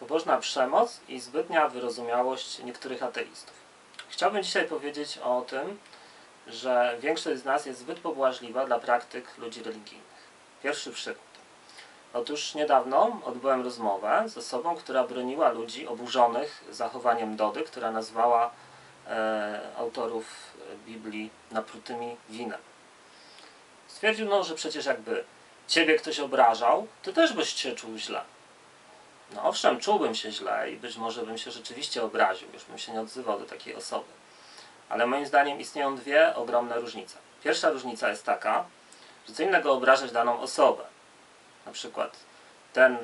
pobożna przemoc i zbytnia wyrozumiałość niektórych ateistów. Chciałbym dzisiaj powiedzieć o tym, że większość z nas jest zbyt pobłażliwa dla praktyk ludzi religijnych. Pierwszy przykład. Otóż niedawno odbyłem rozmowę z osobą, która broniła ludzi oburzonych zachowaniem Dody, która nazwała e, autorów Biblii naprutymi winem. Stwierdził, no, że przecież jakby ciebie ktoś obrażał, to też byś się czuł źle. No owszem, czułbym się źle i być może bym się rzeczywiście obraził, już bym się nie odzywał do takiej osoby. Ale moim zdaniem istnieją dwie ogromne różnice. Pierwsza różnica jest taka, że co innego obrażać daną osobę. Na przykład ten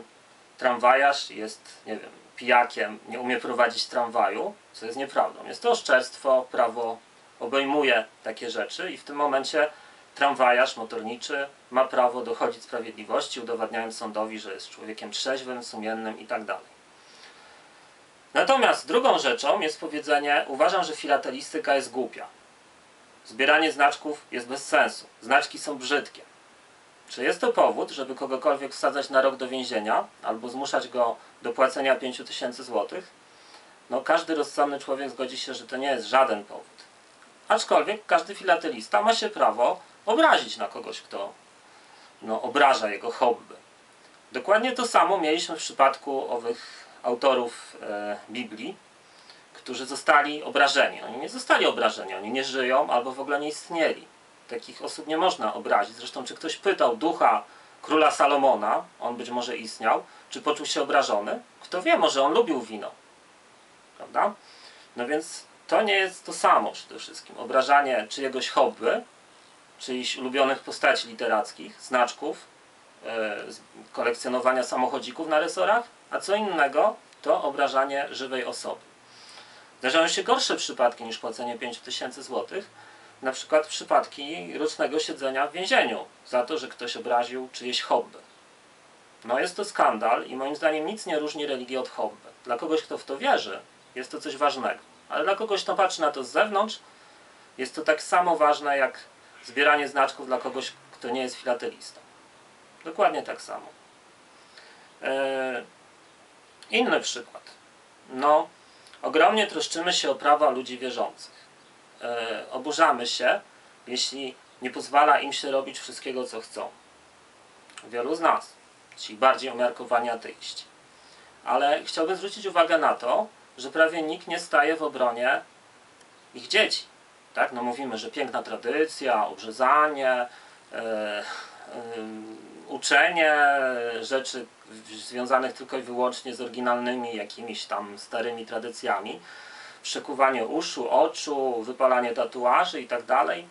tramwajarz jest, nie wiem, pijakiem, nie umie prowadzić tramwaju, co jest nieprawdą. Jest to oszczerstwo, prawo obejmuje takie rzeczy i w tym momencie tramwajarz motorniczy ma prawo dochodzić sprawiedliwości, udowadniając sądowi, że jest człowiekiem trzeźwym, sumiennym i tak. Natomiast drugą rzeczą jest powiedzenie, uważam, że filatelistyka jest głupia. Zbieranie znaczków jest bez sensu. Znaczki są brzydkie. Czy jest to powód, żeby kogokolwiek wsadzać na rok do więzienia albo zmuszać go do płacenia 5000 złotych? No każdy rozsądny człowiek zgodzi się, że to nie jest żaden powód. Aczkolwiek każdy filatelista ma się prawo obrazić na kogoś, kto no, obraża jego hobby. Dokładnie to samo mieliśmy w przypadku owych autorów e, Biblii, którzy zostali obrażeni. Oni nie zostali obrażeni, oni nie żyją albo w ogóle nie istnieli. Takich osób nie można obrazić. Zresztą, czy ktoś pytał ducha króla Salomona, on być może istniał, czy poczuł się obrażony? Kto wie, może on lubił wino. Prawda? No więc to nie jest to samo przede wszystkim. Obrażanie czyjegoś hobby, czyichś ulubionych postaci literackich, znaczków, e, kolekcjonowania samochodzików na resorach, a co innego to obrażanie żywej osoby. Zdarzają się gorsze przypadki niż płacenie 5000 zł, na przykład przypadki rocznego siedzenia w więzieniu za to, że ktoś obraził czyjeś hobby. No jest to skandal i moim zdaniem nic nie różni religię od hobby. Dla kogoś, kto w to wierzy, jest to coś ważnego. Ale dla kogoś, kto patrzy na to z zewnątrz, jest to tak samo ważne jak zbieranie znaczków dla kogoś, kto nie jest filatelistą. Dokładnie tak samo. Eee, inny przykład. No, ogromnie troszczymy się o prawa ludzi wierzących. Eee, oburzamy się, jeśli nie pozwala im się robić wszystkiego, co chcą. Wielu z nas, ci bardziej umiarkowani ateiści. Ale chciałbym zwrócić uwagę na to, że prawie nikt nie staje w obronie ich dzieci. Tak? No mówimy, że piękna tradycja, obrzezanie, e, e, uczenie rzeczy związanych tylko i wyłącznie z oryginalnymi jakimiś tam starymi tradycjami, przekuwanie uszu, oczu, wypalanie tatuaży i tak dalej.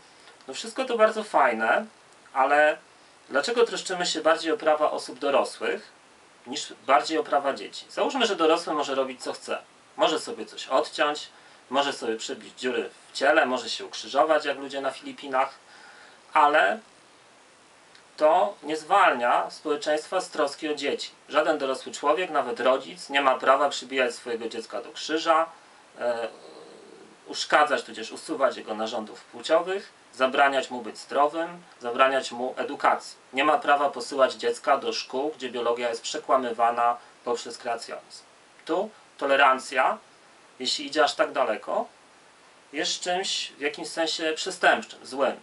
No wszystko to bardzo fajne, ale dlaczego troszczymy się bardziej o prawa osób dorosłych niż bardziej o prawa dzieci? Załóżmy, że dorosły może robić co chce. Może sobie coś odciąć, może sobie przybić dziury w ciele, może się ukrzyżować jak ludzie na Filipinach, ale to nie zwalnia społeczeństwa z troski o dzieci. Żaden dorosły człowiek, nawet rodzic, nie ma prawa przybijać swojego dziecka do krzyża, e, uszkadzać tudzież usuwać jego narządów płciowych, zabraniać mu być zdrowym, zabraniać mu edukacji. Nie ma prawa posyłać dziecka do szkół, gdzie biologia jest przekłamywana poprzez kreacjonizm. Tu tolerancja, jeśli idzie aż tak daleko, jest czymś w jakimś sensie przestępczym, złym.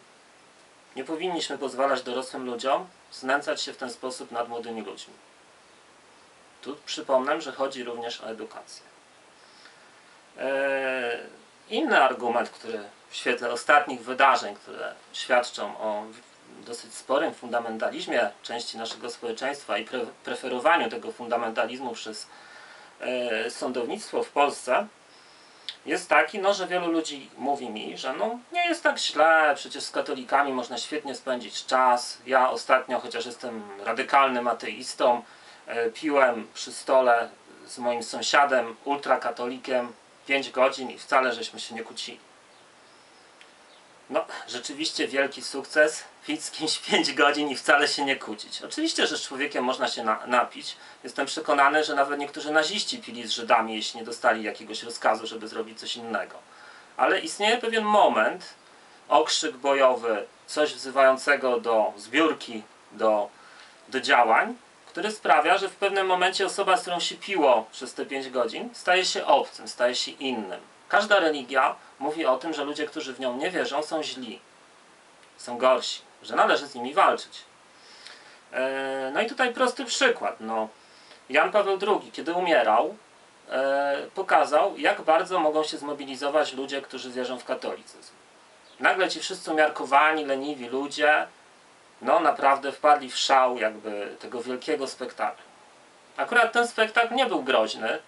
Nie powinniśmy pozwalać dorosłym ludziom znęcać się w ten sposób nad młodymi ludźmi. Tu przypomnę, że chodzi również o edukację. Eee, inny argument, który w świetle ostatnich wydarzeń, które świadczą o dosyć sporym fundamentalizmie części naszego społeczeństwa i pre preferowaniu tego fundamentalizmu przez e, sądownictwo w Polsce, jest taki, no, że wielu ludzi mówi mi, że no, nie jest tak źle, przecież z katolikami można świetnie spędzić czas. Ja ostatnio, chociaż jestem radykalnym ateistą, e, piłem przy stole z moim sąsiadem, ultrakatolikiem, 5 godzin i wcale żeśmy się nie kłócili. No, rzeczywiście wielki sukces, pić z kimś 5 godzin i wcale się nie kłócić. Oczywiście, że z człowiekiem można się na, napić. Jestem przekonany, że nawet niektórzy naziści pili z Żydami, jeśli nie dostali jakiegoś rozkazu, żeby zrobić coś innego. Ale istnieje pewien moment, okrzyk bojowy, coś wzywającego do zbiórki, do, do działań, który sprawia, że w pewnym momencie osoba, z którą się piło przez te 5 godzin, staje się obcym, staje się innym. Każda religia mówi o tym, że ludzie, którzy w nią nie wierzą, są źli, są gorsi, że należy z nimi walczyć. E, No i tutaj prosty przykład. No, Jan Paweł II, kiedy umierał, e, pokazał, jak bardzo mogą się zmobilizować ludzie, którzy wierzą w katolicyzm. Nagle ci wszyscy umiarkowani, leniwi ludzie, no naprawdę wpadli w szał jakby tego wielkiego spektaklu. Akurat ten spektakl nie był groźny,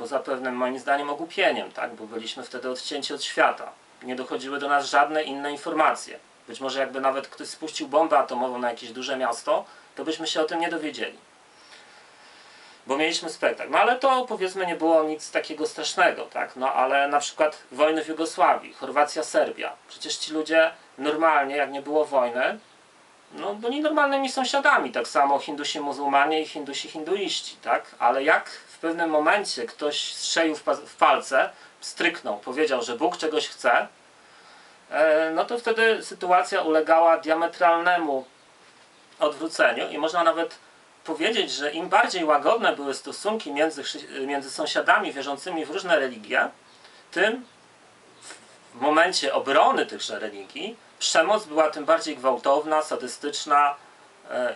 poza pewnym moim zdaniem ogłupieniem, tak? bo byliśmy wtedy odcięci od świata. Nie dochodziły do nas żadne inne informacje. Być może jakby nawet ktoś spuścił bombę atomową na jakieś duże miasto, to byśmy się o tym nie dowiedzieli. Bo mieliśmy spektakl. No ale to powiedzmy nie było nic takiego strasznego, tak? No ale na przykład wojny w Jugosławii, Chorwacja, Serbia. Przecież ci ludzie normalnie, jak nie było wojny, no byli normalnymi sąsiadami. Tak samo Hindusi muzułmanie i Hindusi hinduiści, tak? Ale jak pewnym momencie ktoś strzelił w, w palce, stryknął, powiedział, że Bóg czegoś chce, e, no to wtedy sytuacja ulegała diametralnemu odwróceniu i można nawet powiedzieć, że im bardziej łagodne były stosunki między, między sąsiadami wierzącymi w różne religie, tym w momencie obrony tychże religii przemoc była tym bardziej gwałtowna, sadystyczna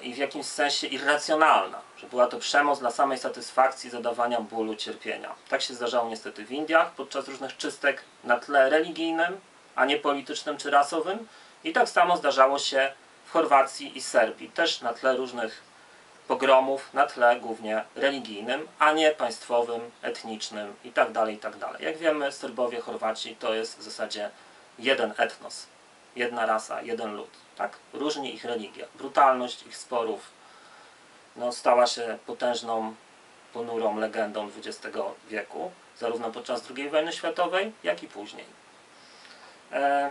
i w jakimś sensie irracjonalna. Że była to przemoc dla samej satysfakcji zadawania bólu, cierpienia. Tak się zdarzało niestety w Indiach podczas różnych czystek na tle religijnym, a nie politycznym czy rasowym. I tak samo zdarzało się w Chorwacji i Serbii, też na tle różnych pogromów, na tle głównie religijnym, a nie państwowym, etnicznym itd. itd. Jak wiemy, Serbowie, Chorwaci to jest w zasadzie jeden etnos, jedna rasa, jeden lud. Tak? Różni ich religia. Brutalność ich sporów no, stała się potężną, ponurą legendą XX wieku, zarówno podczas II wojny światowej, jak i później. E...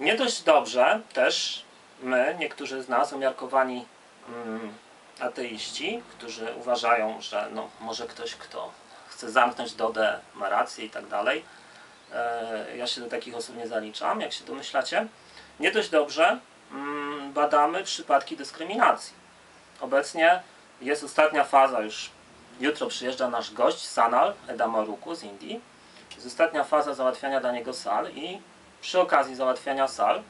Nie dość dobrze też my, niektórzy z nas, umiarkowani mm, ateiści, którzy uważają, że no, może ktoś, kto chce zamknąć Dodę, ma rację i tak dalej. E, ja się do takich osób nie zaliczam, jak się domyślacie. Nie dość dobrze mm, badamy przypadki dyskryminacji. Obecnie jest ostatnia faza, już jutro przyjeżdża nasz gość, Sanal Edamoruku z Indii. Jest ostatnia faza załatwiania dla niego sal i przy okazji załatwiania sal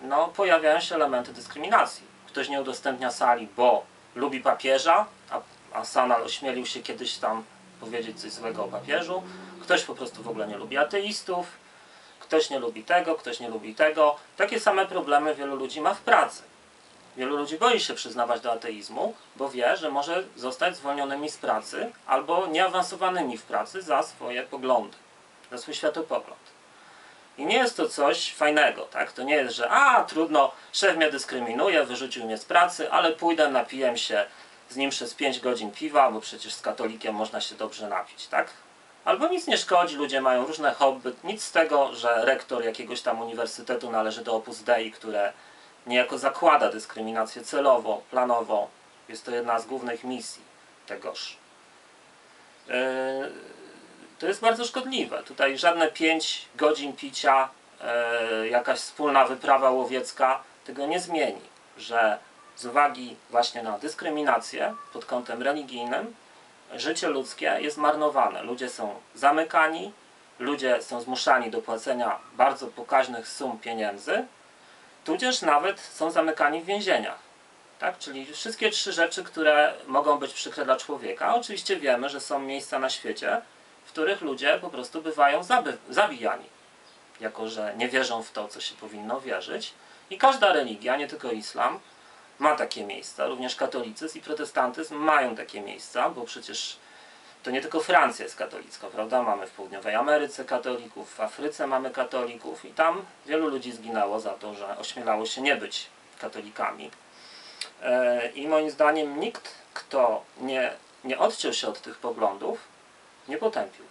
no, pojawiają się elementy dyskryminacji. Ktoś nie udostępnia sali, bo lubi papieża, a, a Sanal ośmielił się kiedyś tam powiedzieć coś złego o papieżu. Ktoś po prostu w ogóle nie lubi ateistów, ktoś nie lubi tego, ktoś nie lubi tego. Takie same problemy wielu ludzi ma w pracy. Wielu ludzi boi się przyznawać do ateizmu, bo wie, że może zostać zwolnionymi z pracy albo nieawansowanymi w pracy za swoje poglądy, za swój światopogląd. I nie jest to coś fajnego, tak? To nie jest, że a, trudno, szef mnie dyskryminuje, wyrzucił mnie z pracy, ale pójdę, napiję się z nim przez 5 godzin piwa, bo przecież z katolikiem można się dobrze napić, tak? Albo nic nie szkodzi, ludzie mają różne hobby, nic z tego, że rektor jakiegoś tam uniwersytetu należy do Opus Dei, które niejako zakłada dyskryminację celowo, planowo. Jest to jedna z głównych misji tegoż. Yy, to jest bardzo szkodliwe. Tutaj żadne 5 godzin picia, e, jakaś wspólna wyprawa łowiecka tego nie zmieni. Że z uwagi właśnie na dyskryminację pod kątem religijnym, życie ludzkie jest marnowane. Ludzie są zamykani, ludzie są zmuszani do płacenia bardzo pokaźnych sum pieniędzy, tudzież nawet są zamykani w więzieniach. Tak? Czyli wszystkie trzy rzeczy, które mogą być przykre dla człowieka. Oczywiście wiemy, że są miejsca na świecie, w których ludzie po prostu bywają zabijani, jako że nie wierzą w to, co się powinno wierzyć. I każda religia, nie tylko islam, ma takie miejsca. Również katolicyzm i protestantyzm mają takie miejsca, bo przecież to nie tylko Francja jest katolicka, prawda? Mamy w południowej Ameryce katolików, w Afryce mamy katolików i tam wielu ludzi zginęło za to, że ośmielało się nie być katolikami. E, I moim zdaniem nikt, kto nie, nie odciął się od tych poglądów, nie potępił.